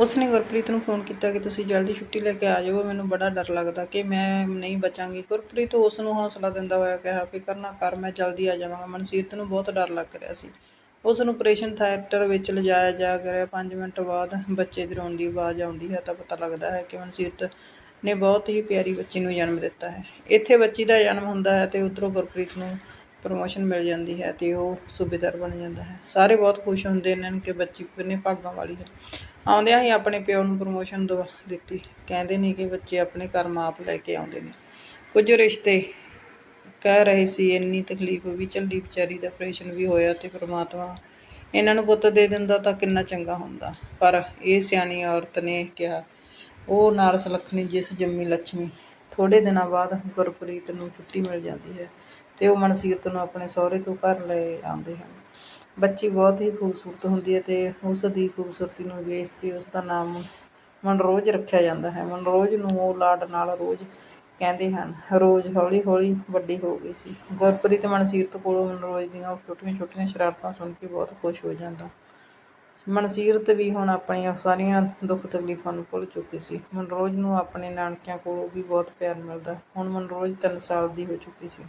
ਉਸ ਨੇ ਗੁਰਪ੍ਰੀਤ ਨੂੰ ਫੋਨ ਕੀਤਾ ਕਿ ਤੁਸੀਂ ਜਲਦੀ ਛੁੱਟੀ ਲੈ ਕੇ ਆ ਜਾਓ ਮੈਨੂੰ ਬੜਾ ਡਰ ਲੱਗਦਾ ਕਿ ਮੈਂ ਨਹੀਂ ਬਚਾਂਗੀ। ਗੁਰਪ੍ਰੀਤ ਉਸ ਨੂੰ ਹੌਸਲਾ ਦਿੰਦਾ ਹੋਇਆ ਕਿਹਾ, ਫਿਕਰ ਨਾ ਕਰ, ਮੈਂ ਜਲਦੀ ਆ ਜਾਵਾਂਗਾ। ਮਨਸੀਰਤ ਨੂੰ ਬਹੁਤ ਡਰ ਲੱਗ ਰਿਹਾ ਸੀ। ਉਸ ਨੂੰ ਆਪਰੇਸ਼ਨ ਥੀਏਟਰ ਵਿੱਚ ਲਿਜਾਇਆ ਜਾ ਰਿਹਾ 5 ਮਿੰਟ ਬਾਅਦ ਬੱਚੇ ਦੀ ਰੋਣ ਦੀ ਆਵਾਜ਼ ਆਉਂਦੀ ਹੈ ਤਾਂ ਪਤਾ ਲੱਗਦਾ ਹੈ ਕਿ ਮਨਸੀਰਤ ਨੇ ਬਹੁਤ ਹੀ ਪਿਆਰੀ ਬੱਚੀ ਨੂੰ ਜਨਮ ਦਿੱਤਾ ਹੈ। ਇੱਥੇ ਬੱਚੀ ਦਾ ਜਨਮ ਹੁੰਦਾ ਹੈ ਤੇ ਉਧਰੋਂ ਗੁਰਪ੍ਰੀਤ ਨੂੰ ਪ੍ਰਮੋਸ਼ਨ ਮਿਲ ਜਾਂਦੀ ਹੈ ਤੇ ਉਹ ਸੂਬੇਦਾਰ ਬਣ ਜਾਂਦਾ ਹੈ। ਸਾਰੇ ਬਹੁਤ ਖੁਸ਼ ਹੁੰਦੇ ਨੇ ਕਿ ਬੱਚੀ ਕਿੰਨੇ ਭਾਗਾਂ ਵਾਲੀ ਹੈ। ਆਉਂਦਿਆਂ ਹੀ ਆਪਣੇ ਪਿਓ ਨੂੰ ਪ੍ਰਮੋਸ਼ਨ ਦਵਾ ਦਿੱਤੀ। ਕਹਿੰਦੇ ਨੇ ਕਿ ਬੱਚੇ ਆਪਣੇ ਕਰਮ ਆਪ ਲੈ ਕੇ ਆਉਂਦੇ ਨੇ। ਕੁਝ ਰਿਸ਼ਤੇ ਕਹਿ ਰਹੇ ਸੀ, ਇੰਨੀ ਤਕਲੀਫ ਵੀ ਚੱਲੀ ਵਿਚਾਰੀ ਦਾ ਆਪਰੇਸ਼ਨ ਵੀ ਹੋਇਆ ਤੇ ਪ੍ਰਮਾਤਮਾ ਇਹਨਾਂ ਨੂੰ ਪੁੱਤ ਦੇ ਦਿੰਦਾ ਤਾਂ ਕਿੰਨਾ ਚੰਗਾ ਹੁੰਦਾ। ਪਰ ਇਹ ਸਿਆਣੀ ਔਰਤ ਨੇ ਕਿਹਾ, ਉਹ ਨਾਰਸ ਲਖਣੀ ਜਿਸ ਜੰਮੀ ਲక్ష్ਮੀ ਥੋੜੇ ਦਿਨਾਂ ਬਾਅਦ ਗੁਰਪ੍ਰੀਤ ਨੂੰ ਛੁੱਟੀ ਮਿਲ ਜਾਂਦੀ ਹੈ ਤੇ ਉਹ ਮਨਸੀਰਤ ਨੂੰ ਆਪਣੇ ਸਹੁਰੇ ਤੋਂ ਘਰ ਲੈ ਆਉਂਦੇ ਹਨ। ਬੱਚੀ ਬਹੁਤ ਹੀ ਖੂਬਸੂਰਤ ਹੁੰਦੀ ਹੈ ਅਤੇ ਉਸ ਦੀ ਖੂਬਸੂਰਤੀ ਨੂੰ ਵੇਖ ਕੇ ਉਸ ਦਾ ਨਾਮ ਮਨਰੋਜ ਰੱਖਿਆ ਜਾਂਦਾ ਹੈ। ਮਨਰੋਜ ਨੂੰ ਉਹ ਲਾਡ ਨਾਲ ਰੋਜ਼ ਕਹਿੰਦੇ ਹਨ, ਰੋਜ਼ ਹੌਲੀ ਹੌਲੀ ਵੱਡੀ ਹੋ ਗਈ ਸੀ। ਗੁਰਪ੍ਰੀਤ ਮਨਸੀਰਤ ਕੋਲੋਂ ਮਨਰੋਜ ਦੀਆਂ ਛੋਟੀਆਂ ਛੋਟੀਆਂ ਸ਼ਰਾਰਤਾਂ ਸੁਣ ਕੇ ਬਹੁਤ ਖੁਸ਼ ਹੋ ਜਾਂਦਾ। ਮਨਸੀਰਤ ਵੀ ਹੁਣ ਆਪਣੀਆਂ ਸਾਰੀਆਂ ਦੁੱਖ ਤਕਲੀਫਾਂ ਨੂੰ ਭੁੱਲ ਚੁੱਕੀ ਸੀ। ਮਨਰੋਜ ਨੂੰ ਆਪਣੇ ਨਾਨਕਿਆਂ ਕੋਲੋਂ ਵੀ ਬਹੁਤ ਪਿਆਰ ਮਿਲਦਾ ਹੁਣ ਮਨਰੋਜ 3 ਸਾਲ ਦੀ ਹੋ ਚੁੱਕੀ ਸੀ।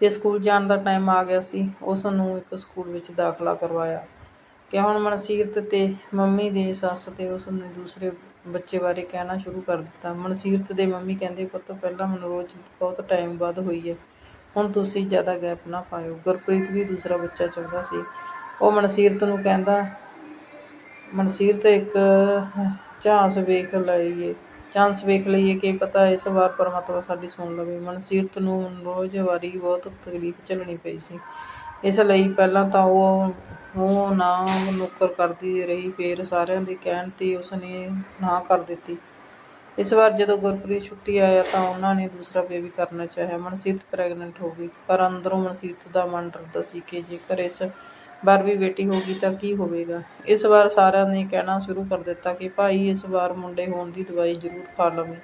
ਅਤੇ ਸਕੂਲ ਜਾਣ ਦਾ ਟਾਈਮ ਆ ਗਿਆ ਸੀ ਉਸ ਨੂੰ ਇੱਕ ਸਕੂਲ ਵਿੱਚ ਦਾਖਲਾ ਕਰਵਾਇਆ। ਕਿ ਹੁਣ ਮਨਸੀਰਤ ਤੇ ਮੰਮੀ ਦੇ ਸੱਸ ਤੇ ਉਸ ਨੇ ਦੂਸਰੇ ਬੱਚੇ ਬਾਰੇ ਕਹਿਣਾ ਸ਼ੁਰੂ ਕਰ ਦਿੱਤਾ। ਮਨਸੀਰਤ ਦੇ ਮੰਮੀ ਕਹਿੰਦੇ, ਪੁੱਤ, ਪਹਿਲਾਂ ਮਨੋਰੋਜ ਬਹੁਤ ਟਾਈਮ ਬਾਅਦ ਹੋਈ ਹੈ ਹੁਣ ਤੁਸੀਂ ਜ਼ਿਆਦਾ ਗੈਪ ਨਾ ਪਾਇਓ ਗੁਰਪ੍ਰੀਤ ਵੀ ਦੂਸਰਾ ਬੱਚਾ ਚਾਹੁੰਦਾ ਸੀ। ਉਹ ਮਨਸੀਰਤ ਨੂੰ ਕਹਿੰਦਾ, ਮਨਸੀਰਤ, ਇੱਕ ਚਾਂਸ ਵੇਖ ਲਈਏ ਚਾਂਸ ਵੇਖ ਲਈਏ ਕਿ ਪਤਾ ਇਸ ਵਾਰ ਪਰਮਾਤਮਾ ਸਾਡੀ ਸੁਣ ਲਵੇ। ਮਨਸੀਰਤ ਨੂੰ ਰੋਜ਼ ਵਾਰੀ ਬਹੁਤ ਤਕਲੀਫ ਝੱਲਣੀ ਪਈ ਸੀ। ਇਸ ਲਈ ਪਹਿਲਾਂ ਤਾਂ ਉਹ ਉਹ ਨਾ ਨੁੱਕਰ ਕਰਦੀ ਰਹੀ, ਫਿਰ ਸਾਰਿਆਂ ਦੇ ਕਹਿਣ ਤੇ ਉਸਨੇ ਨਾ ਕਰ ਦਿੱਤੀ। ਇਸ ਵਾਰ ਜਦੋਂ ਗੁਰਪ੍ਰੀਤ ਛੁੱਟੀ ਆਇਆ ਤਾਂ ਉਹਨਾਂ ਨੇ ਦੂਸਰਾ ਬੇਬੀ ਕਰਨਾ ਚਾਹਿਆ। ਮਨਸੀਰਤ ਪ੍ਰੈਗਨੈਂਟ ਹੋ ਗਈ, ਪਰ ਅੰਦਰੋਂ ਮਨਸੀਰਤ ਦਾ ਮਨ ਡਰਦਾ ਸੀ ਕਿ ਜੇਕਰ ਇਸ ਵਾਰ ਵੀ ਬੇਟੀ ਹੋ ਗਈ ਤਾਂ ਕੀ ਹੋਵੇਗਾ? ਇਸ ਵਾਰ ਸਾਰਿਆਂ ਨੇ ਕਹਿਣਾ ਸ਼ੁਰੂ ਕਰ ਦਿੱਤਾ ਕਿ ਭਾਈ ਇਸ ਵਾਰ ਮੁੰਡੇ ਹੋਣ ਦੀ ਦਵਾਈ ਜ਼ਰੂਰ ਖਾ ਲਵੇਂ।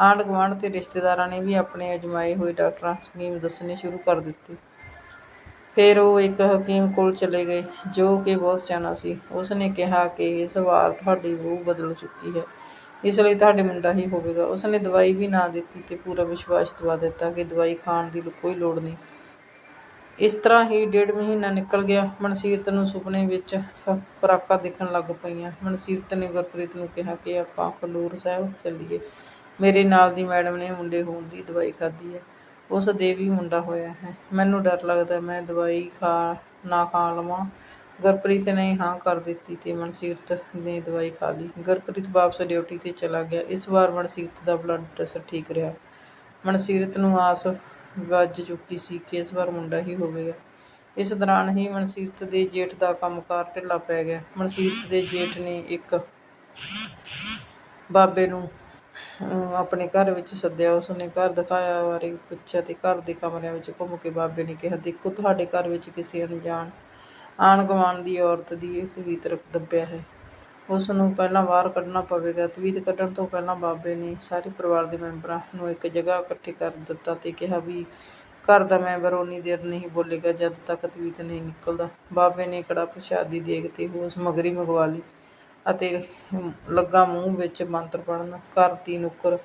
ਆਂਢ ਗੁਆਂਢ ਤੇ ਰਿਸ਼ਤੇਦਾਰਾਂ ਨੇ ਵੀ ਆਪਣੇ ਅਜਮਾਏ ਹੋਏ ਡਾਕਟਰਾਂ ਸਕੀਮ ਦੱਸਣੀ ਸ਼ੁਰੂ ਕਰ ਦਿੱਤੀ। ਫਿਰ ਉਹ ਇੱਕ ਹਕੀਮ ਕੋਲ ਚਲੇ ਗਏ, ਜੋ ਕਿ ਬਹੁਤ ਸਿਆਣਾ ਸੀ। ਉਸ ਨੇ ਕਿਹਾ ਕਿ ਇਸ ਵਾਰ ਤੁਹਾਡੀ ਰੂਹ ਬਦਲ ਚੁੱਕੀ ਹੈ। ਇਸ ਲਈ ਤੁਹਾਡੇ ਮੁੰਡਾ ਹੀ ਹੋਵੇਗਾ। ਉਸ ਨੇ ਦਵਾਈ ਵੀ ਨਾ ਦਿੱਤੀ ਤੇ ਪੂਰਾ ਵਿਸ਼ਵਾਸ ਦਵਾ ਦਿੱਤਾ ਕਿ ਦਵਾਈ ਖਾਣ ਦੀ ਕੋਈ ਲੋੜ ਨਹੀਂ। ਇਸ ਤਰ੍ਹਾਂ ਹੀ ਡੇਢ ਮਹੀਨਾ ਨਿਕਲ ਗਿਆ। ਮਨਸੀਰਤ ਨੂੰ ਸੁਪਨੇ ਵਿੱਚ ਫ- ਫਰਾਕਾਂ ਦਿਖਣ ਲੱਗ ਪਈਆਂ। ਮਨਸੀਰਤ ਨੇ ਗੁਰਪ੍ਰੀਤ ਨੂੰ ਕਿਹਾ ਕਿ ਆਪਾਂ ਖਡੂਰ ਸਾਹਿਬ ਚੱਲੀਏ। ਮੇਰੇ ਨਾਲ ਦੀ ਮੈਡਮ ਨੇ ਮੁੰਡੇ ਹੋਣ ਦੀ ਦਵਾਈ ਖਾਧੀ ਹੈ। ਉਸ ਦੇ ਵੀ ਮੁੰਡਾ ਹੋਇਆ ਹੈ। ਮੈਨੂੰ ਡਰ ਲੱਗਦਾ ਮੈਂ ਦਵਾਈ ਖਾ, ਨਾ ਖਾ ਲਵਾਂ। ਗੁਰਪ੍ਰੀਤ ਨੇ ਹਾਂ ਕਰ ਦਿੱਤੀ ਤੇ ਮਨਸੀਰਤ ਨੇ ਦਵਾਈ ਖਾ ਲਈ। ਗੁਰਪ੍ਰੀਤ ਵਾਪਸ ਡਿਊਟੀ ਤੇ ਚਲਾ ਗਿਆ। ਇਸ ਵਾਰ ਮਨਸੀਰਤ ਦਾ ਬਲੱਡ ਪ੍ਰੈਸ਼ਰ ਠੀਕ ਰਿਹਾ। ਮਨਸੀਰਤ ਨੂੰ ਆਸ ਵੱਜ ਚੁੱਕੀ ਸੀ ਕਿ ਇਸ ਵਾਰ ਮੁੰਡਾ ਹੀ ਹੋਵੇਗਾ। ਇਸ ਦੌਰਾਨ ਹੀ ਮਨਸੀਰਤ ਦੇ ਜੇਠ ਦਾ ਕੰਮਕਾਰ ਢਿੱਲਾ ਪੈ ਗਿਆ। ਮਨਸੀਰਤ ਦੇ ਜੇਠ ਨੇ ਇੱਕ ਬਾਬੇ ਨੂੰ ਆਪਣੇ ਘਰ ਵਿੱਚ ਸੱਦਿਆ। ਉਸਨੇ ਘਰ ਦਿਖਾਇਆ ਬਾਰੇ ਪੁੱਛਿਆ ਤੇ ਘਰ ਦੇ ਕਮਰਿਆਂ ਵਿੱਚ ਘੁੰਮ ਕੇ ਬਾਬੇ ਨੇ ਕਿਹਾ, ਦੇਖੋ, ਤੁਹਾਡੇ ਘਰ ਵਿੱਚ ਕਿਸੇ ਅਣਜਾਣ ਆਣ ਗੁਆਂਢ ਦੀ ਔਰਤ ਦੀ ਇਹ ਤਵੀਤ ਰੱਖ ਦੱਬਿਆ ਹੈ। ਉਸ ਨੂੰ ਪਹਿਲਾਂ ਬਾਹਰ ਕੱਢਣਾ ਪਵੇਗਾ, ਤਵੀਤ ਕੱਢਣ ਤੋਂ ਪਹਿਲਾਂ ਬਾਬੇ ਨੇ ਸਾਰੇ ਪਰਿਵਾਰ ਦੇ ਮੈਂਬਰਾਂ ਨੂੰ ਇੱਕ ਜਗ੍ਹਾ ਇਕੱਠੇ ਕਰ ਦਿੱਤਾ ਤੇ ਕਿਹਾ ਵੀ ਘਰ ਦਾ ਮੈਂਬਰ ਉਨੀ ਦੇਰ ਨਹੀਂ ਬੋਲੇਗਾ ਜਦ ਤੱਕ ਤਵੀਤ ਨਹੀਂ ਨਿਕਲਦਾ। ਬਾਬੇ ਨੇ ਕੜਾ ਪ੍ਰਸ਼ਾਦੀ ਦੇਗ ਤੇ ਹੋਰ ਸਮਗਰੀ ਮੰਗਵਾ ਲਈ ਅਤੇ ਲੱਗਾ ਮੂੰਹ ਵਿੱਚ ਮੰਤਰ ਪੜਨ ਘਰ ਦੀ ਨੁੱਕਰ,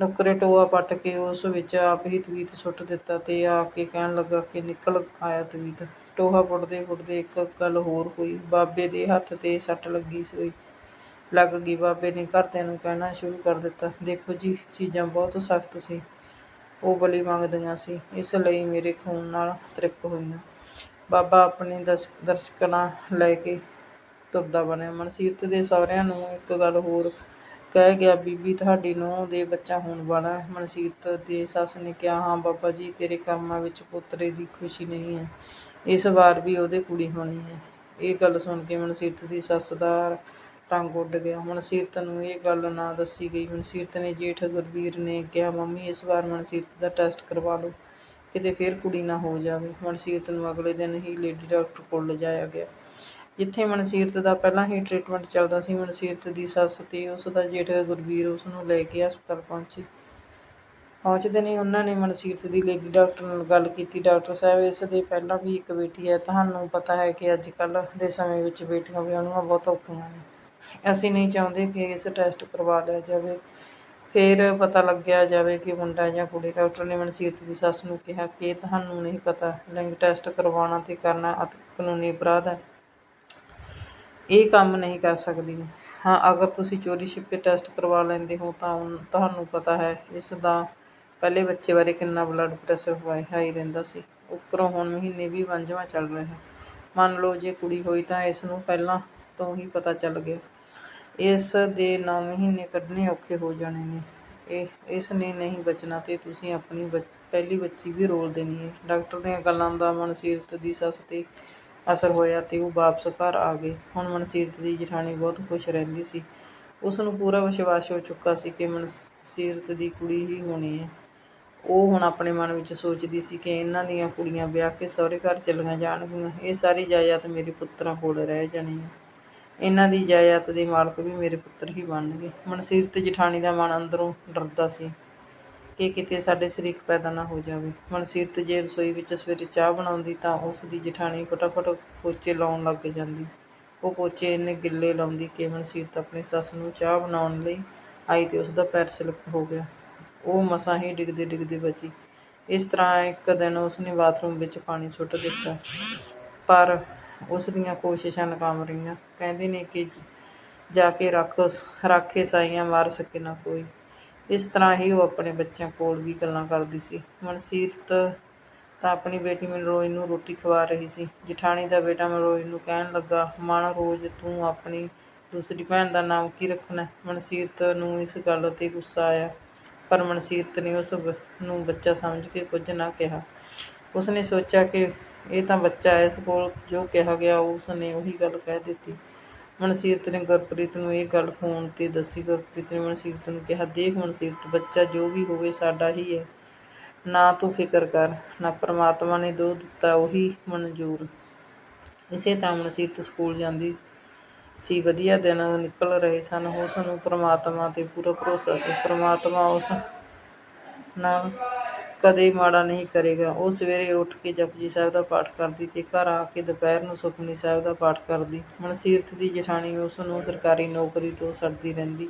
ਨੁੱਕਰੇ ਟੋਆ ਪੱਟ ਕੇ ਉਸ ਵਿੱਚ ਆਪ ਹੀ ਤਵੀਤ ਸੁੱਟ ਦਿੱਤਾ ਤੇ ਆ ਕੇ ਕਹਿਣ ਲੱਗਾ ਕਿ ਨਿਕਲ ਆਇਆ ਤਵੀਤ। ਟੋਹਾ ਪੁੱਟਦੇ ਪੁੱਟਦੇ ਇੱਕ ਗੱਲ ਹੋਰ ਹੋਈ। ਬਾਬੇ ਦੇ ਹੱਥ ਤੇ ਸੱਟ ਲੱਗੀ ਸੀ। ਲੱਗ ਗਈ ਬਾਬੇ ਨੇ ਘਰਦਿਆਂ ਨੂੰ ਕਹਿਣਾ ਸ਼ੁਰੂ ਕਰ ਦਿੱਤਾ, ਦੇਖੋ ਜੀ, ਚੀਜ਼ਾਂ ਬਹੁਤ ਸਖਤ ਸੀ। ਉਹ ਬਲੀ ਮੰਗਦੀਆਂ ਸੀ। ਇਸ ਲਈ ਮੇਰੇ ਖੂਨ ਨਾਲ ਤ੍ਰਿਪ ਹੋਈਆਂ। ਬਾਬਾ ਆਪਣੇ ਦਰਸ਼, ਦਰਸ਼ਕਾਂ ਲੈ ਕੇ ਤੁਰਦਾ ਬਣਿਆ। ਮਨਸੀਰਤ ਦੇ ਸਹੁਰਿਆਂ ਨੂੰ ਇੱਕ ਗੱਲ ਹੋਰ ਕਹਿ ਗਿਆ, ਬੀਬੀ, ਤੁਹਾਡੀ ਨੂੰਹ ਦੇ ਬੱਚਾ ਹੋਣ ਵਾਲਾ ਹੈ। ਮਨਸੀਰਤ ਦੇ ਸੱਸ ਨੇ ਕਿਹਾ, ਹਾਂ ਬਾਬਾ ਜੀ, ਤੇਰੇ ਕਰਮਾਂ ਵਿੱਚ ਪੁੱਤਰੇ ਦੀ ਖੁਸ਼ੀ ਨਹੀਂ ਹੈ। ਇਸ ਵਾਰ ਵੀ ਉਹਦੇ ਕੁੜੀ ਹੋਣੀ ਹੈ। ਇਹ ਗੱਲ ਸੁਣ ਕੇ ਮਨਸੀਰਤ ਦੀ ਸੱਸ ਦਾ ਟੰਗ ਉੱਡ ਗਿਆ। ਮਨਸੀਰਤ ਨੂੰ ਇਹ ਗੱਲ ਨਾ ਦੱਸੀ ਗਈ। ਮਨਸੀਰਤ ਨੇ ਜੇਠ ਗੁਰਵੀਰ ਨੇ ਕਿਹਾ, ਮੰਮੀ, ਇਸ ਵਾਰ ਮਨਸੀਰਤ ਦਾ ਟੈਸਟ ਕਰਵਾ ਲਓ। ਕਿਤੇ ਫਿਰ ਕੁੜੀ ਨਾ ਹੋ ਜਾਵੇ। ਮਨਸੀਰਤ ਨੂੰ ਅਗਲੇ ਦਿਨ ਹੀ ਲੇਡੀ ਡਾਕਟਰ ਕੋਲ ਲਿਜਾਇਆ ਗਿਆ। ਜਿੱਥੇ ਮਨਸੀਰਤ ਦਾ ਪਹਿਲਾਂ ਹੀ ਟ੍ਰੀਟਮੈਂਟ ਚੱਲਦਾ ਸੀ, ਮਨਸੀਰਤ ਦੀ ਸੱਸ ਤੇ ਉਸ ਦਾ ਜੇਠ ਗੁਰਵੀਰ ਉਸ ਨੂੰ ਲੈ ਕੇ ਹਸਪਤਾਲ ਪਹੁੰਚੇ। ਪਹੁੰਚਦੇ ਨਹੀਂ ਉਹਨਾਂ ਨੇ ਮਨਸੀਰਤ ਦੀ ਲੇਡੀ ਡਾਕਟਰ ਨਾਲ ਗੱਲ ਕੀਤੀ। ਡਾਕਟਰ ਸਾਹਿਬ, ਇਸ ਦੇ ਪਹਿਲਾਂ ਵੀ ਇੱਕ ਬੇਟੀ ਹੈ। ਤੁਹਾਨੂੰ ਪਤਾ ਹੈ ਕਿ ਅੱਜ ਕੱਲ੍ਹ ਦੇ ਸਮੇਂ ਵਿੱਚ ਬੇਟੀਆਂ ਵਿਆਹੁਣੀਆਂ ਬਹੁਤ ਔਖੀਆਂ ਨੇ। ਅਸੀਂ ਨਹੀਂ ਚਾਹੁੰਦੇ ਕਿ ਇਸ ਟੈਸਟ ਕਰਵਾ ਲਿਆ ਜਾਵੇ। ਫਿਰ ਪਤਾ ਲੱਗਿਆ ਜਾਵੇ ਕਿ ਮੁੰਡਾ ਜਾਂ ਕੁੜੀ, ਡਾਕਟਰ ਨੇ ਮਨਸੀਰਤ ਦੀ ਸੱਸ ਨੂੰ ਕਿਹਾ ਕਿ ਤੁਹਾਨੂੰ ਨਹੀਂ ਪਤਾ, ਲਿੰਗ ਟੈਸਟ ਕਰਵਾਉਣਾ ਤੇ ਕਰਨਾ ਅਤ ਕਾਨੂੰਨੀ ਅਪਰਾਧ ਹੈ। ਇਹ ਕੰਮ ਨਹੀਂ ਕਰ ਸਕਦੀ। ਹਾਂ, ਅਗਰ ਤੁਸੀਂ ਚੋਰੀ ਛਿਪੇ ਟੈਸਟ ਕਰਵਾ ਲੈਂਦੇ ਹੋ ਤਾਂ ਤੁਹਾਨੂੰ ਪਤਾ ਹੈ, ਇਸ ਦਾ ਪਹਿਲੇ ਬੱਚੇ ਬਾਰੇ ਕਿੰਨਾ ਬਲੱਡ ਪ੍ਰੈਸ਼ਰ ਹਾਈ ਰਹਿੰਦਾ ਸੀ। ਉੱਪਰੋਂ ਹੁਣ ਮਹੀਨੇ ਵੀ ਪੰਜਵਾਂ ਚੱਲ ਰਿਹਾ ਮੰਨ ਲਓ ਜੇ ਕੁੜੀ ਹੋਈ ਤਾਂ ਇਸ ਨੂੰ ਪਹਿਲਾਂ ਤੋਂ ਹੀ ਪਤਾ ਚੱਲ ਗਿਆ। ਇਸ ਦੇ 9 ਮਹੀਨੇ ਕੱਢਣੇ ਔਖੇ ਹੋ ਜਾਣੇ ਨੇ। ਇਹ ਇਸ ਨੇ ਨਹੀਂ ਬਚਣਾ ਤੇ ਤੁਸੀਂ ਆਪਣੀ ਬੱਚ- ਪਹਿਲੀ ਬੱਚੀ ਵੀ ਰੋਲ ਦੇਣੀ ਹੈ। ਡਾਕਟਰ ਦੀਆਂ ਗੱਲਾਂ ਦਾ ਮਨਸੀਰਤ ਦੀ ਸੱਸ ਤੇ ਅਸਰ ਹੋਇਆ ਤੇ ਉਹ ਵਾਪਸ ਘਰ ਆ ਗਏ। ਹੁਣ ਮਨਸੀਰਤ ਦੀ ਜਠਾਣੀ ਬਹੁਤ ਖੁਸ਼ ਰਹਿੰਦੀ ਸੀ। ਉਸ ਨੂੰ ਪੂਰਾ ਵਿਸ਼ਵਾਸ ਹੋ ਚੁੱਕਾ ਸੀ ਕਿ ਮਨਸੀਰਤ ਦੀ ਕੁੜੀ ਹੀ ਹੋਣੀ ਹੈ। ਉਹ ਹੁਣ ਆਪਣੇ ਮਨ ਵਿੱਚ ਸੋਚਦੀ ਸੀ ਕਿ ਇਹਨਾਂ ਦੀਆਂ ਕੁੜੀਆਂ ਵਿਆਹ ਕੇ ਸਹੁਰੇ ਘਰ ਚਲੀਆਂ ਜਾਣਗੀਆਂ। ਇਹ ਸਾਰੀ ਜਾਇਦਾਦ ਮੇਰੇ ਪੁੱਤਰਾਂ ਕੋਲ ਰਹਿ ਜਾਣੀ ਹੈ ਇਹਨਾਂ ਦੀ ਜਾਇਦਾਦ ਦੇ ਮਾਲਕ ਵੀ ਮੇਰੇ ਪੁੱਤਰ ਹੀ ਬਣਨਗੇ। ਮਨਸੀਰਤ ਜਠਾਣੀ ਦਾ ਮਨ ਅੰਦਰੋਂ ਡਰਦਾ ਸੀ ਕਿ ਕਿਤੇ ਸਾਡੇ ਸ਼ਰੀਕ ਪੈਦਾ ਨਾ ਹੋ ਜਾਵੇ। ਮਨਸੀਰਤ ਜੇ ਰਸੋਈ ਵਿੱਚ ਸਵੇਰੇ ਚਾਹ ਬਣਾਉਂਦੀ ਤਾਂ ਉਸ ਦੀ ਜਠਾਣੀ ਫਟਾਫਟ ਪੋਚੇ ਲਾਉਣ ਲੱਗ ਜਾਂਦੀ। ਉਹ ਪੋਚੇ ਇੰਨੇ ਗਿੱਲੇ ਲਾਉਂਦੀ ਕਿ ਮਨਸੀਰਤ ਆਪਣੀ ਸੱਸ ਨੂੰ ਚਾਹ ਬਣਾਉਣ ਲਈ ਆਈ ਤੇ ਉਸ ਦਾ ਪੈਰ ਸਲਿੱਪ ਹੋ ਗਿਆ। ਉਹ ਮਸਾਂ ਹੀ ਡਿੱਗਦੇ ਡਿੱਗਦੇ ਬਚੀ। ਇਸ ਤਰ੍ਹਾਂ ਇੱਕ ਦਿਨ ਉਸਨੇ ਬਾਥਰੂਮ ਵਿੱਚ ਪਾਣੀ ਸੁੱਟ ਦਿੱਤਾ। ਪਰ ਉਸ ਦੀਆਂ ਕੋਸ਼ਿਸ਼ਾਂ ਨਾਕਾਮ ਰਹੀਆਂ। ਕਹਿੰਦੇ ਨੇ ਕਿ ਜਾ ਕੇ ਰੱਖ ਰਾਖੇ ਸਾਈਆਂ ਮਾਰ ਸਕੇ ਨਾ ਕੋਈ। ਇਸ ਤਰ੍ਹਾਂ ਹੀ ਉਹ ਆਪਣੇ ਬੱਚਿਆਂ ਕੋਲ ਵੀ ਗੱਲਾਂ ਕਰਦੀ ਸੀ। ਮਨਸੀਰਤ ਤਾਂ ਆਪਣੀ ਬੇਟੀ ਮਨਰੋਜ਼ ਨੂੰ ਰੋਟੀ ਖਵਾ ਰਹੀ ਸੀ। ਜਠਾਣੀ ਦਾ ਬੇਟਾ ਮਨਰੋਜ ਨੂੰ ਕਹਿਣ ਲੱਗਾ ਮਨ ਰੋਜ਼ ਤੂੰ ਆਪਣੀ ਦੂਸਰੀ ਭੈਣ ਦਾ ਨਾਮ ਕੀ ਰੱਖਣਾ? ਮਨਸੀਰਤ ਨੂੰ ਇਸ ਗੱਲ ਤੇ ਗੁੱਸਾ ਆਇਆ। ਪਰ ਮਨਸੀਰਤ ਨੇ ਉਸ ਨੂੰ ਬੱਚਾ ਸਮਝ ਕੇ ਕੁਝ ਨਾ ਕਿਹਾ। ਉਸਨੇ ਸੋਚਿਆ ਕਿ ਇਹ ਤਾਂ ਬੱਚਾ ਹੈ, ਇਸ ਕੋਲ ਜੋ ਕਿਹਾ ਗਿਆ ਉਸ ਨੇ ਉਹੀ ਗੱਲ ਕਹਿ ਦਿੱਤੀ। ਮਨਸੀਰਤ ਨੇ ਗੁਰਪ੍ਰੀਤ ਨੂੰ ਇਹ ਗੱਲ ਫੋਨ ਤੇ ਦੱਸੀ। ਗੁਰਪ੍ਰੀਤ ਨੇ ਮਨਸੀਰਤ ਨੂੰ ਕਿਹਾ, ਦੇਖ ਮਨਸੀਰਤ, ਬੱਚਾ ਜੋ ਵੀ ਹੋਵੇ ਸਾਡਾ ਹੀ ਹੈ। ਨਾ ਤੂੰ ਫਿਕਰ ਕਰ, ਨਾ ਪ੍ਰਮਾਤਮਾ ਨੇ ਦੋ ਦਿੱਤਾ, ਉਹੀ ਮਨਜ਼ੂਰ। ਇਸੇ ਤਰ੍ਹਾਂ ਮਨਸੀਰਤ ਸਕੂਲ ਜਾਂਦੀ ਸੀ, ਵਧੀਆ ਦਿਨ ਨਿਕਲ ਰਹੇ ਸਨ। ਉਸ ਨੂੰ ਪਰਮਾਤਮਾ ਤੇ ਪੂਰਾ ਭਰੋਸਾ ਸੀ। ਪਰਮਾਤਮਾ ਉਸ ਨਾਲ ਕਦੇ ਮਾੜਾ ਨਹੀਂ ਕਰੇਗਾ। ਉਹ ਸਵੇਰੇ ਉੱਠ ਕੇ ਜਪਜੀ ਸਾਹਿਬ ਦਾ ਪਾਠ ਕਰਦੀ ਤੇ ਘਰ ਆ ਕੇ ਦੁਪਹਿਰ ਨੂੰ ਸੁਖਮਨੀ ਸਾਹਿਬ ਦਾ ਪਾਠ ਕਰਦੀ। ਮਨਸੀਰਤ ਦੀ ਜਠਾਣੀ ਉਸ ਨੂੰ ਸਰਕਾਰੀ ਨੌਕਰੀ ਤੋਂ ਸਰਦੀ ਰਹਿੰਦੀ।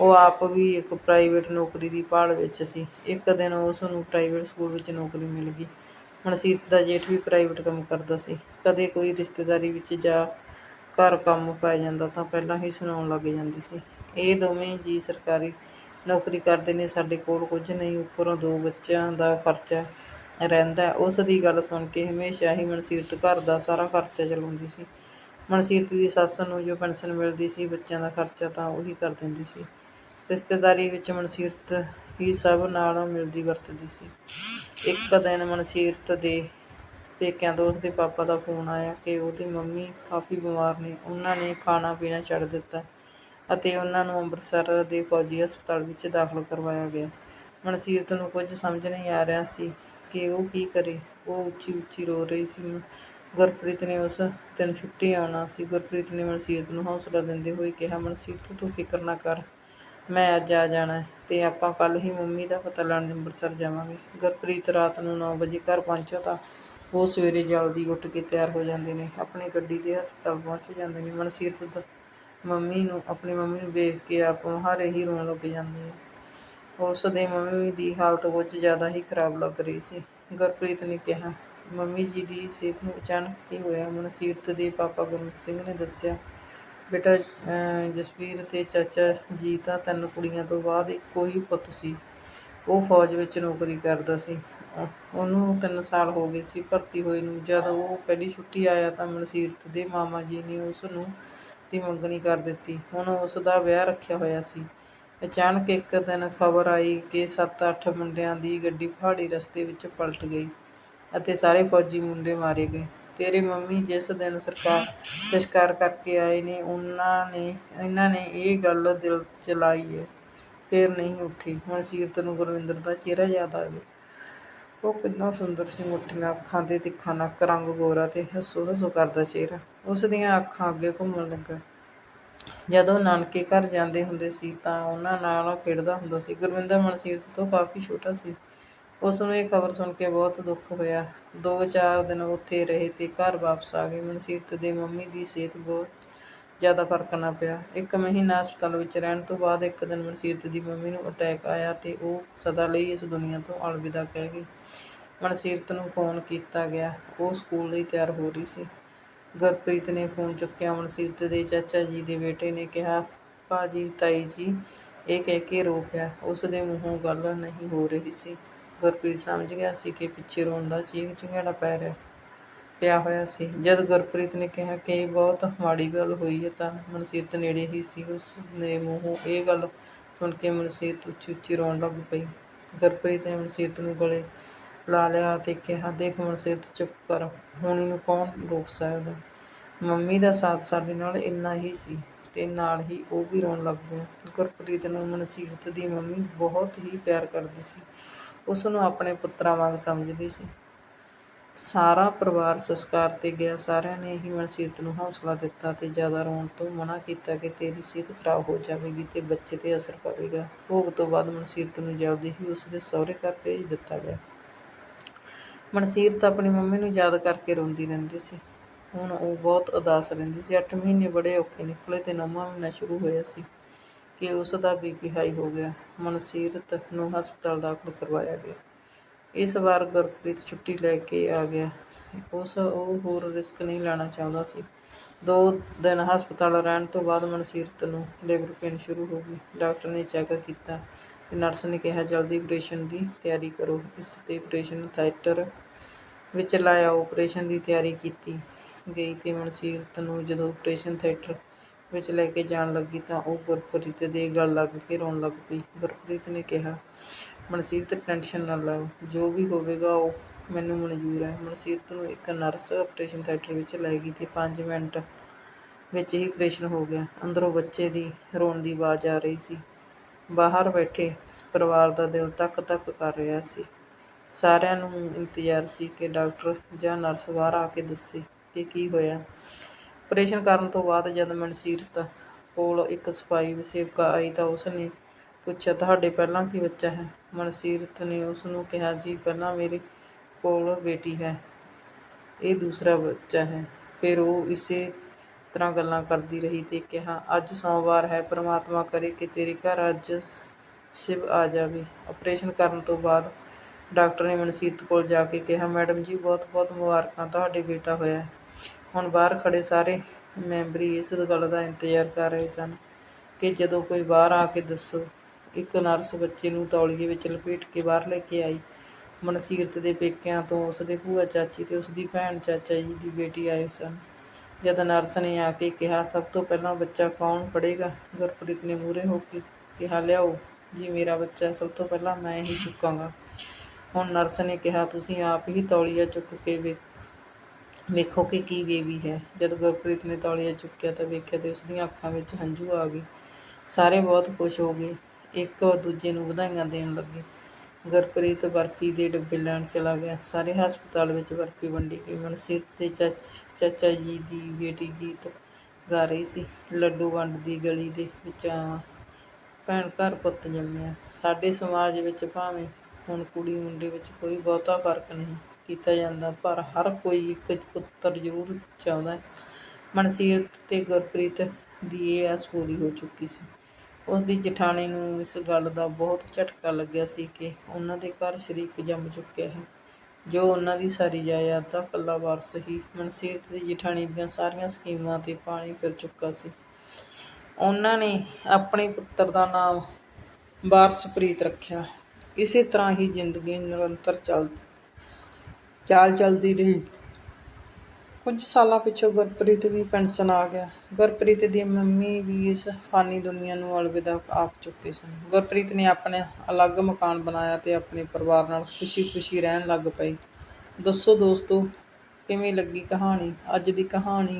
ਉਹ ਆਪ ਵੀ ਇੱਕ ਪ੍ਰਾਈਵੇਟ ਨੌਕਰੀ ਦੀ ਭਾਲ ਵਿੱਚ ਸੀ। ਇੱਕ ਦਿਨ ਉਸ ਨੂੰ ਪ੍ਰਾਈਵੇਟ ਸਕੂਲ ਵਿੱਚ ਨੌਕਰੀ ਮਿਲ ਗਈ। ਮਨਸੀਰਤ ਦਾ ਜੇਠ ਵੀ ਪ੍ਰਾਈਵੇਟ ਕੰਮ ਕਰਦਾ ਸੀ। ਕਦੇ ਕੋਈ ਰਿਸ਼ਤੇਦਾਰੀ ਵਿੱਚ ਜਾ ਘਰ ਕੰਮ ਪੈ ਜਾਂਦਾ ਤਾਂ ਪਹਿਲਾਂ ਹੀ ਸੁਣਾਉਣ ਲੱਗ ਜਾਂਦੀ ਸੀ। ਇਹ ਦੋਵੇਂ ਜੀ ਸਰਕਾਰੀ ਨੌਕਰੀ ਕਰਦੇ ਨੇ, ਸਾਡੇ ਕੋਲ ਕੁਝ ਨਹੀਂ, ਉੱਪਰੋਂ ਦੋ ਬੱਚਿਆਂ ਦਾ ਖਰਚਾ ਰਹਿੰਦਾ ਉਸ ਦੀ ਗੱਲ ਸੁਣ ਕੇ ਹਮੇਸ਼ਾ ਹੀ ਮਨਸੀਰਤ ਘਰ ਦਾ ਸਾਰਾ ਖਰਚਾ ਚਲਾਉਂਦੀ ਸੀ। ਮਨਸੀਰਤ ਦੀ ਸੱਸ ਨੂੰ ਜੋ ਪੈਨਸ਼ਨ ਮਿਲਦੀ ਸੀ, ਬੱਚਿਆਂ ਦਾ ਖਰਚਾ ਤਾਂ ਉਹੀ ਕਰ ਦਿੰਦੀ ਸੀ। ਰਿਸ਼ਤੇਦਾਰੀ ਵਿੱਚ ਮਨਸੀਰਤ ਹੀ ਸਭ ਨਾਲ ਮਿਲਦੀ ਵਰਤਦੀ ਸੀ। ਇੱਕ ਦਿਨ ਮਨਸੀਰਤ ਦੇ ਪੇਕਿਆਂ ਤੋਂ ਉਸਦੇ ਪਾਪਾ ਦਾ ਫੋਨ ਆਇਆ ਕਿ ਉਹਦੀ ਮੰਮੀ ਕਾਫੀ ਬਿਮਾਰ ਨੇ। ਉਹਨਾਂ ਨੇ ਖਾਣਾ ਪੀਣਾ ਛੱਡ ਦਿੱਤਾ ਅਤੇ ਉਹਨਾਂ ਨੂੰ ਅੰਮ੍ਰਿਤਸਰ ਦੇ ਫੌਜੀ ਹਸਪਤਾਲ ਵਿੱਚ ਦਾਖਲ ਕਰਵਾਇਆ ਗਿਆ। ਮਨਸੀਰਤ ਨੂੰ ਕੁਝ ਸਮਝ ਨਹੀਂ ਆ ਰਿਹਾ ਸੀ ਕਿ ਉਹ ਕੀ ਕਰੇ। ਉਹ ਉੱਚੀ ਉੱਚੀ ਰੋ ਰਹੀ ਸੀ। ਗੁਰਪ੍ਰੀਤ ਨੇ ਉਸ ਦਿਨ ਛੁੱਟੀ ਆਉਣਾ ਸੀ। ਗੁਰਪ੍ਰੀਤ ਨੇ ਮਨਸੀਰਤ ਨੂੰ ਹੌਸਲਾ ਦਿੰਦੇ ਹੋਏ ਕਿਹਾ, ਮਨਸੀਰਤ, ਤੂੰ ਫਿਕਰ ਨਾ ਕਰ। ਮੈਂ ਅੱਜ ਆ ਜਾਣਾ ਹੈ ਤੇ ਆਪਾਂ ਕੱਲ ਹੀ ਮੰਮੀ ਦਾ ਪਤਾ ਲੈਣ ਅੰਮ੍ਰਿਤਸਰ ਜਾਵਾਂਗੇ। ਗੁਰਪ੍ਰੀਤ ਰਾਤ ਨੂੰ 9 ਵਜੇ ਘਰ ਪਹੁੰਚਿਆ ਤਾਂ ਉਹ ਸਵੇਰੇ ਜਲਦੀ ਉੱਠ ਕੇ ਤਿਆਰ ਹੋ ਜਾਂਦੇ ਨੇ, ਆਪਣੀ ਗੱਡੀ ਤੇ ਹਸਪਤਾਲ ਪਹੁੰਚ ਜਾਂਦੇ ਨੇ। ਮਨਸੀਰਤ ਮੰਮੀ ਨੂੰ, ਆਪਣੀ ਮੰਮੀ ਨੂੰ ਵੇਖ ਕੇ ਆਪ ਮੁਹਾਰੇ ਹੀ ਰੋਣ ਲੱਗ ਜਾਂਦੀ ਹੈ ਉਸ ਦੇ ਮੰਮੀ ਦੀ ਹਾਲਤ ਕੁਝ ਜ਼ਿਆਦਾ ਹੀ ਖਰਾਬ ਲੱਗ ਰਹੀ ਸੀ। ਗੁਰਪ੍ਰੀਤ ਨੇ ਕਿਹਾ, ਮੰਮੀ ਜੀ ਦੀ ਸਿਹਤ ਨੂੰ ਅਚਾਨਕ ਕੀ ਹੋਇਆ? ਮਨਸੀਰਤ ਦੇ ਪਾਪਾ ਗੁਰਮੁਖ ਸਿੰਘ ਨੇ ਦੱਸਿਆ, ਬੇਟਾ ਜਸਵੀਰ ਤੇ ਚਾਚਾ ਜੀ ਤਾਂ ਤਿੰਨ ਕੁੜੀਆਂ ਤੋਂ ਬਾਅਦ ਇੱਕੋ ਹੀ ਪੁੱਤ ਸੀ। ਉਹ ਫੌਜ ਵਿੱਚ ਨੌਕਰੀ ਕਰਦਾ ਸੀ। ਉਹਨੂੰ 3 ਸਾਲ ਹੋ ਗਏ ਸੀ ਭਰਤੀ ਹੋਏ ਨੂੰ। ਜਦ ਉਹ ਪਹਿਲੀ ਛੁੱਟੀ ਆਇਆ ਤਾਂ ਮਨਸੀਰਤ ਦੇ ਮਾਮਾ ਜੀ ਨੇ ਉਸ ਨੂੰ ਦੀ ਮੰਗਣੀ ਕਰ ਦਿੱਤੀ। ਹੁਣ ਉਸ ਦਾ ਵਿਆਹ ਰੱਖਿਆ ਹੋਇਆ ਸੀ। ਅਚਾਨਕ ਇੱਕ ਦਿਨ ਖਬਰ ਆਈ ਕਿ 7-8 ਮੁੰਡਿਆਂ ਦੀ ਗੱਡੀ ਪਹਾੜੀ ਰਸਤੇ ਵਿੱਚ ਪਲਟ ਗਈ ਅਤੇ ਸਾਰੇ ਫੌਜੀ ਮੁੰਡੇ ਮਾਰੇ ਗਏ। ਤੇਰੇ ਮੰਮੀ ਜਿਸ ਦਿਨ ਸਰਕਾਰ ਤਿਰਸਕਾਰ ਕਰਕੇ ਆਏ ਨੇ, ਉਹਨਾਂ ਨੇ, ਇਹਨਾਂ ਨੇ ਇਹ ਗੱਲ ਦਿਲ ਚਲਾਈ ਹੈ, ਫਿਰ ਨਹੀਂ ਉੱਠੀ। ਮਨਸੀਰਤ ਨੂੰ ਗੁਰਵਿੰਦਰ ਦਾ ਚਿਹਰਾ ਯਾਦ ਆ ਗਿਆ। ਉਹ ਕਿੰਨਾ ਸੁੰਦਰ ਸੀ ਮੁੱਠੀਆਂ, ਅੱਖਾਂ ਤੇ ਤਿੱਖਾ ਨੱਕ, ਰੰਗ ਗੋਰਾ ਤੇ ਹੱਸੋ ਹੱਸੋ ਕਰਦਾ ਚਿਹਰਾ। ਉਸ ਦੀਆਂ ਅੱਖਾਂ ਅੱਗੇ ਘੁੰਮਣ ਲੱਗਾ। ਜਦੋਂ ਨਾਨਕੇ ਘਰ ਜਾਂਦੇ ਹੁੰਦੇ ਸੀ ਤਾਂ ਉਹਨਾਂ ਨਾਲ ਉਹ ਖੇਡਦਾ ਹੁੰਦਾ ਸੀ। ਗੁਰਵਿੰਦਰ ਮਨਸੀਰਤ ਤੋਂ ਕਾਫੀ ਛੋਟਾ ਸੀ। ਉਸ ਨੂੰ ਇਹ ਖਬਰ ਸੁਣ ਕੇ ਬਹੁਤ ਦੁੱਖ ਹੋਇਆ। ਦੋ ਚਾਰ ਦਿਨ ਉੱਥੇ ਰਹੇ ਤੇ ਘਰ ਵਾਪਸ ਆ ਗਏ। ਮਨਸੀਰਤ ਦੇ ਮੰਮੀ ਦੀ ਸਿਹਤ ਬਹੁਤ ਜ਼ਿਆਦਾ ਫ਼ਰਕ ਨਾ ਪਿਆ। ਇੱਕ ਮਹੀਨਾ ਹਸਪਤਾਲ ਵਿੱਚ ਰਹਿਣ ਤੋਂ ਬਾਅਦ ਇੱਕ ਦਿਨ ਮਨਸੀਰਤ ਦੀ ਮੰਮੀ ਨੂੰ ਅਟੈਕ ਆਇਆ ਤੇ ਉਹ ਸਦਾ ਲਈ ਇਸ ਦੁਨੀਆ ਤੋਂ ਅਲਵਿਦਾ ਕਹਿ ਗਈ। ਮਨਸੀਰਤ ਨੂੰ ਫੋਨ ਕੀਤਾ ਗਿਆ। ਉਹ ਸਕੂਲ ਲਈ ਤਿਆਰ ਹੋ ਰਹੀ ਸੀ। ਗੁਰਪ੍ਰੀਤ ਨੇ ਫੋਨ ਚੁੱਕਿਆ। ਮਨਸੀਰਤ ਦੇ ਚਾਚਾ ਜੀ ਦੇ ਬੇਟੇ ਨੇ ਕਿਹਾ, ਭਾਜੀ, ਤਾਈ ਜੀ, ਇਹ ਕਹਿ ਕੇ ਰੋ ਪਿਆ। ਉਸ ਦੇ ਮੂੰਹੋਂ ਗੱਲ ਨਹੀਂ ਹੋ ਰਹੀ ਸੀ। ਗੁਰਪ੍ਰੀਤ ਸਮਝ ਗਿਆ ਸੀ ਕਿ ਪਿੱਛੇ ਰੋਣ ਦਾ ਚੀਕ ਚਿਹਾੜਾ ਪੈ ਰਿਹਾ। ਪਿਆ ਹੋਇਆ ਸੀ। ਜਦ ਗੁਰਪ੍ਰੀਤ ਨੇ ਕਿਹਾ ਕਿ ਇਹ ਬਹੁਤ ਮਾੜੀ ਗੱਲ ਹੋਈ ਹੈ ਤਾਂ ਮਨਸੀਰਤ ਨੇੜੇ ਹੀ ਸੀ। ਉਸ ਨੇ ਮੂੰਹੋਂ ਇਹ ਗੱਲ ਸੁਣ ਕੇ ਮਨਸੀਰਤ ਉੱਚੀ ਉੱਚੀ ਰੋਣ ਲੱਗ ਪਈ। ਗੁਰਪ੍ਰੀਤ ਨੇ ਮਨਸੀਰਤ ਨੂੰ ਗਲੇ ਲਾ ਲਿਆ ਤੇ ਕਿਹਾ, ਦੇਖ ਮਨਸੀਰਤ ਚੁੱਪ ਕਰ। ਹੁਣ ਇਹਨੂੰ ਕੌਣ ਰੋਕ ਸਕਦਾ? ਮੰਮੀ ਦਾ ਸਾਥ ਸਾਡੇ ਨਾਲ ਇੰਨਾ ਹੀ ਸੀ ਤੇ ਨਾਲ ਹੀ ਉਹ ਵੀ ਰੋਣ ਲੱਗ ਪਿਆ। ਗੁਰਪ੍ਰੀਤ ਨੂੰ ਮਨਸੀਰਤ ਦੀ ਮੰਮੀ ਬਹੁਤ ਹੀ ਪਿਆਰ ਕਰਦੀ ਸੀ। ਉਸ ਨੂੰ ਆਪਣੇ ਪੁੱਤਰਾਂ ਵਾਂਗ ਸਮਝਦੀ ਸੀ। ਸਾਰਾ ਪਰਿਵਾਰ ਸੰਸਕਾਰ ਤੇ ਗਿਆ। ਸਾਰਿਆਂ ਨੇ ਹੀ ਮਨਸੀਰਤ ਨੂੰ ਹੌਸਲਾ ਦਿੱਤਾ ਤੇ ਜ਼ਿਆਦਾ ਰੋਣ ਤੋਂ ਮਨਾ ਕੀਤਾ ਕਿ ਤੇਰੀ ਸਿਹਤ ਖਰਾਬ ਹੋ ਜਾਵੇਗੀ ਤੇ ਬੱਚੇ ਤੇ ਅਸਰ ਪਵੇਗਾ। ਭੋਗ ਤੋਂ ਬਾਅਦ ਮਨਸੀਰਤ ਨੂੰ ਜਲਦੀ ਹੀ ਉਸ ਦੇ ਸਹੁਰੇ ਘਰ ਭੇਜ ਦਿੱਤਾ ਗਿਆ। ਮਨਸੀਰਤ ਆਪਣੀ ਮੰਮੀ ਨੂੰ ਯਾਦ ਕਰਕੇ ਰੋਂਦੀ ਰਹਿੰਦੀ ਸੀ। ਹੁਣ ਉਹ ਬਹੁਤ ਉਦਾਸ ਰਹਿੰਦੀ ਸੀ। ਅੱਠ ਮਹੀਨੇ ਬੜੇ ਔਖੇ ਨਿਕਲੇ ਤੇ ਨੌਵਾਂ ਮਹੀਨਾ ਸ਼ੁਰੂ ਹੋਇਆ ਸੀ ਕਿ ਉਸ ਦਾ ਬੀਪੀ ਹਾਈ ਹੋ ਗਿਆ। ਮਨਸੀਰਤ ਨੂੰ ਹਸਪਤਾਲ ਦਾਖਲ ਕਰਵਾਇਆ ਗਿਆ। ਇਸ ਵਾਰ ਗੁਰਪ੍ਰੀਤ ਛੁੱਟੀ ਲੈ ਕੇ ਆ ਗਿਆ ਉਸ ਉਹ ਹੋਰ ਰਿਸਕ ਨਹੀਂ ਲੈਣਾ ਚਾਹੁੰਦਾ ਸੀ। ਦੋ ਦਿਨ ਹਸਪਤਾਲ ਰਹਿਣ ਤੋਂ ਬਾਅਦ ਮਨਸੀਰਤ ਨੂੰ ਲਿਵਰ ਪੇਨ ਸ਼ੁਰੂ ਹੋ ਗਈ। ਡਾਕਟਰ ਨੇ ਚੈੱਕ ਕੀਤਾ ਤੇ ਨਰਸ ਨੇ ਕਿਹਾ, ਜਲਦੀ ਆਪਰੇਸ਼ਨ ਦੀ ਤਿਆਰੀ ਕਰੋ। ਇਸ ਤੇ ਆਪਰੇਸ਼ਨ ਥੀਏਟਰ ਵਿੱਚ ਲਾਇਆ। ਆਪਰੇਸ਼ਨ ਦੀ ਤਿਆਰੀ ਕੀਤੀ ਗਈ ਤੇ ਮਨਸੀਰਤ ਨੂੰ ਜਦੋਂ ਆਪਰੇਸ਼ਨ ਥੀਏਟਰ ਵਿੱਚ ਲੈ ਕੇ ਜਾਣ ਲੱਗੀ ਤਾਂ ਉਹ ਗੁਰਪ੍ਰੀਤ ਦੇ ਗਲ ਲੱਗ ਕੇ ਰੋਣ ਲੱਗ ਪਈ। ਗੁਰਪ੍ਰੀਤ ਨੇ ਕਿਹਾ ਮਨਸੀਰਤ ਟੈਨਸ਼ਨ ਨਾ ਲਓ। ਜੋ ਵੀ ਹੋਵੇਗਾ, ਉਹ ਮੈਨੂੰ ਮਨਜ਼ੂਰ ਹੈ। ਮਨਸੀਰਤ ਨੂੰ ਇੱਕ ਨਰਸ ਆਪਰੇਸ਼ਨ ਥੀਏਟਰ ਵਿੱਚ ਲੈ ਗਈ ਤੇ 5 ਮਿੰਟ ਵਿੱਚ ਹੀ ਆਪਰੇਸ਼ਨ ਹੋ ਗਿਆ। ਅੰਦਰੋਂ ਬੱਚੇ ਦੀ ਰੋਣ ਦੀ ਆਵਾਜ਼ ਆ ਰਹੀ ਸੀ। ਬਾਹਰ ਬੈਠੇ ਪਰਿਵਾਰ ਦਾ ਦਿਲ ਤੱਕ ਤੱਕ ਕਰ ਰਿਹਾ ਸੀ। ਸਾਰਿਆਂ ਨੂੰ ਇੰਤਜ਼ਾਰ ਸੀ ਕਿ ਡਾਕਟਰ ਜਾਂ ਨਰਸ ਬਾਹਰ ਆ ਕੇ ਦੱਸੇ ਕਿ ਕੀ ਹੋਇਆ। ਆਪਰੇਸ਼ਨ ਕਰਨ ਤੋਂ ਬਾਅਦ ਜਦ ਮਨਸੀਰਤ ਕੋਲ ਇੱਕ ਸਫ਼ਾਈ ਸੇਵਕਾ ਆਈ ਤਾਂ ਉਸਨੇ ਪੁੱਛਿਆ, ਤੁਹਾਡੇ ਪਹਿਲਾਂ ਕੀ ਬੱਚਾ ਹੈ? ਮਨਸੀਰਤ ਨੇ ਉਸ ਨੂੰ ਕਿਹਾ, ਜੀ, ਪਹਿਲਾਂ ਮੇਰੇ ਕੋਲ ਬੇਟੀ ਹੈ, ਇਹ ਦੂਸਰਾ ਬੱਚਾ ਹੈ। ਫਿਰ ਉਹ ਇਸੇ ਤਰ੍ਹਾਂ ਗੱਲਾਂ ਕਰਦੀ ਰਹੀ ਤੇ ਕਿਹਾ, ਅੱਜ ਸੋਮਵਾਰ ਹੈ, ਪ੍ਰਮਾਤਮਾ ਕਰੇ ਕਿ ਤੇਰੇ ਘਰ ਅੱਜ ਸ਼ਿਵ ਆ ਜਾਵੇ। ਆਪਰੇਸ਼ਨ ਕਰਨ ਤੋਂ ਬਾਅਦ ਡਾਕਟਰ ਨੇ ਮਨਸੀਰਤ ਕੋਲ ਜਾ ਕੇ ਕਿਹਾ, ਮੈਡਮ ਜੀ ਬਹੁਤ ਬਹੁਤ ਮੁਬਾਰਕਾਂ, ਤੁਹਾਡੇ ਬੇਟਾ ਹੋਇਆ ਹੁਣ ਬਾਹਰ ਖੜੇ ਸਾਰੇ ਮੈਂਬਰੀ ਇਸ ਗੱਲ ਦਾ ਇੰਤਜ਼ਾਰ ਕਰ ਰਹੇ ਸਨ ਕਿ ਜਦੋਂ ਕੋਈ ਬਾਹਰ ਆ ਕੇ ਦੱਸੋ ਇੱਕ ਨਰਸ ਬੱਚੇ ਨੂੰ ਤੌਲੀਏ ਵਿੱਚ ਲਪੇਟ ਕੇ ਬਾਹਰ ਲੈ ਕੇ ਆਈ। ਮਨਸੀਰਤ ਦੇ ਪੇਕਿਆਂ ਤੋਂ ਉਸਦੇ ਭੂਆ ਚਾਚੀ ਤੇ ਉਸਦੀ ਭੈਣ ਚਾਚਾ ਜੀ ਦੀ ਬੇਟੀ ਆਏ ਸਨ। ਜਦ ਨਰਸ ਨੇ ਆ ਕੇ ਕਿਹਾ, ਸਭ ਤੋਂ ਪਹਿਲਾਂ ਬੱਚਾ ਕੌਣ ਪੜੇਗਾ ਗੁਰਪ੍ਰੀਤ ਨੇ ਮੂਹਰੇ ਹੋ ਕੇ ਕਿਹਾ, ਲਿਆਓ, ਜੀ ਮੇਰਾ ਬੱਚਾ, ਸਭ ਤੋਂ ਪਹਿਲਾਂ ਮੈਂ ਹੀ ਚੁੱਕਾਂਗਾ। ਹੁਣ ਨਰਸ ਨੇ ਕਿਹਾ, ਤੁਸੀਂ ਆਪ ਹੀ ਤੌਲੀਆ ਚੁੱਕ ਕੇ ਵੇ, ਵੇਖੋ ਕਿ ਕੀ ਬੇਬੀ ਹੈ। ਜਦ ਗੁਰਪ੍ਰੀਤ ਨੇ ਤੌਲੀਆ ਚੁੱਕਿਆ ਤਾਂ ਵੇਖਿਆ ਤੇ ਉਸ ਦੀਆਂ ਅੱਖਾਂ ਵਿੱਚ ਹੰਝੂ ਆ ਗਏ। ਸਾਰੇ ਬਹੁਤ ਖੁਸ਼ ਹੋ ਗਏ। ਇੱਕ ਦੂਜੇ ਨੂੰ ਵਧਾਈਆਂ ਦੇਣ ਲੱਗੇ। ਗੁਰਪ੍ਰੀਤ ਬਰਫੀ ਦੇ ਡੱਬੇ ਲੈਣ ਚਲਾ ਗਿਆ। ਸਾਰੇ ਹਸਪਤਾਲ ਵਿੱਚ ਬਰਫੀ ਵੰਡੀ ਗਈ। ਮਨਸੀਰ ਤੇ ਚਾਚ, ਚਾਚਾ ਜੀ ਦੀ ਬੇਟੀ ਗੀਤ ਗਾ ਰਹੀ ਸੀ। ਲੱਡੂ ਵੰਡਦੀ ਗਲੀ ਦੇ ਵਿੱਚ ਆਵਾਂ ਭੈਣ ਘਰ ਪੁੱਤ ਜੰਮਿਆ। ਸਾਡੇ ਸਮਾਜ ਵਿੱਚ ਭਾਵੇਂ ਹੁਣ ਕੁੜੀ ਮੁੰਡੇ ਵਿੱਚ ਕੋਈ ਬਹੁਤਾ ਫ਼ਰਕ ਨਹੀਂ ਕੀਤਾ ਜਾਂਦਾ, ਪਰ ਹਰ ਕੋਈ ਇੱਕ ਪੁੱਤਰ ਜ਼ਰੂਰ ਚਾਹੁੰਦਾ ਮਨਸੀਰਤ ਤੇ ਗੁਰਪ੍ਰੀਤ ਦੀ ਇਹ ਆਸ ਪੂਰੀ ਹੋ ਚੁੱਕੀ ਸੀ। ਉਸ ਦੀ ਜਠਾਣੀ ਨੂੰ ਇਸ ਗੱਲ ਦਾ ਬਹੁਤ ਝਟਕਾ ਲੱਗਿਆ ਸੀ ਕਿ ਉਹਨਾਂ ਦੇ ਘਰ ਸ਼ਰੀਕ ਜੰਮ ਚੁੱਕਿਆ ਹੈ। ਜੋ ਉਹਨਾਂ ਦੀ ਸਾਰੀ ਜਾਇਦਾਦ ਦਾ ਇਕੱਲਾ ਵਾਰਸ ਹੀ ਮਨਸੀਰਤ ਦੀ ਜਠਾਣੀ ਦੀਆਂ ਸਾਰੀਆਂ ਸਕੀਮਾਂ ਤੇ ਪਾਣੀ ਫਿਰ ਚੁੱਕਾ ਸੀ। ਉਹਨਾਂ ਨੇ ਆਪਣੇ ਪੁੱਤਰ ਦਾ ਨਾਮ ਵਾਰਸਪ੍ਰੀਤ ਰੱਖਿਆ। ਇਸੇ ਤਰ੍ਹਾਂ ਹੀ ਜ਼ਿੰਦਗੀ ਨਿਰੰਤਰ ਚੱਲ ਚਾਲ ਚੱਲਦੀ ਰਹੀ। ਕੁਝ ਸਾਲਾਂ ਪਿੱਛੋਂ ਗੁਰਪ੍ਰੀਤ ਵੀ ਪੈਨਸ਼ਨ ਆ ਗਿਆ। ਗੁਰਪ੍ਰੀਤ ਦੀ ਮੰਮੀ ਵੀ ਇਸ ਫਾਨੀ ਦੁਨੀਆ ਨੂੰ ਅਲਵਿਦਾ ਆਖ ਚੁੱਕੇ ਸਨ ਗੁਰਪ੍ਰੀਤ ਨੇ ਆਪਣੇ ਅਲੱਗ ਮਕਾਨ ਬਣਾਇਆ ਤੇ ਆਪਣੇ ਪਰਿਵਾਰ ਨਾਲ ਖੁਸ਼ੀ-ਖੁਸ਼ੀ ਰਹਿਣ ਲੱਗ ਪਈ। ਦੱਸੋ ਦੋਸਤੋ, ਕਿਵੇਂ ਲੱਗੀ ਕਹਾਣੀ? ਅੱਜ ਦੀ ਕਹਾਣੀ